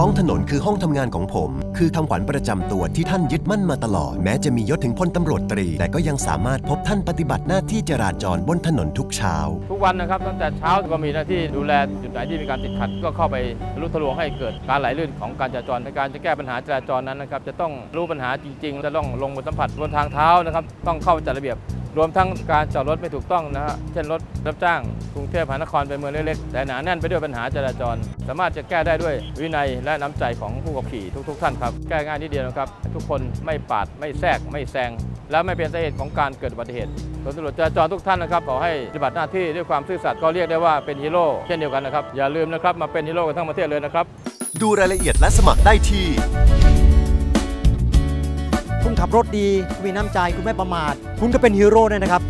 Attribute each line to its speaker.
Speaker 1: ท้องถนนคือห้องทำงานของผม คือคำขวัญประจำตัวที่ท่านยึดมั่นมาตลอด แม้จะมียศถึงพลตำรวจตรี แต่ก็ยังสามารถพบท่านปฏิบัติหน้าที่จราจรบนถนนทุกเช้า
Speaker 2: ทุกวันนะครับตั้งแต่เช้าก็มีหน้าที่ดูแลจุดไหนที่มีการติดขัด ก็เข้าไปทะลุทะลวงให้เกิดการไหลลื่นของการจราจรในการจะแก้ปัญหาจราจรนั้นนะครับจะต้องรู้ปัญหาจริง ๆ จะต้องลงบนสัมผัสบนทางเท้านะครับต้องเข้าจัดระเบียบ รวมทั้งการจอดรถไม่ถูกต้องนะฮะเช่นรถรับจ้างกรุงเทพมหานครเป็นเมืองเล็กๆแต่หนาแน่นไปด้วยปัญหาจราจร สามารถจะแก้ได้ด้วยวินัยและน้ำใจของผู้ขับขี่ทุก ๆ ท่านครับแก้ง่ายนิดเดียวนะครับ ทุกคนไม่ปาดไม่แทรกไม่แซงและไม่เป็นสาเหตุของการเกิดอุบัติเหตุตำรวจจราจรทุกท่านนะครับขอให้ปฏิบัติหน้าที่ด้วยความซื่อสัตย์ก็เรียกได้ว่าเป็นฮีโร่เช่นเดียวกันนะครับอย่าลืมนะครับมาเป็นฮีโร่กันทั้งประเทศเลยนะครับ
Speaker 1: ดูรายละเอียดและสมัครได้ที่
Speaker 3: ขับรถดีคุณมีน้ำใจคุณไม่ประมาท คุณก็เป็นฮีโร่ด้วยนะครับ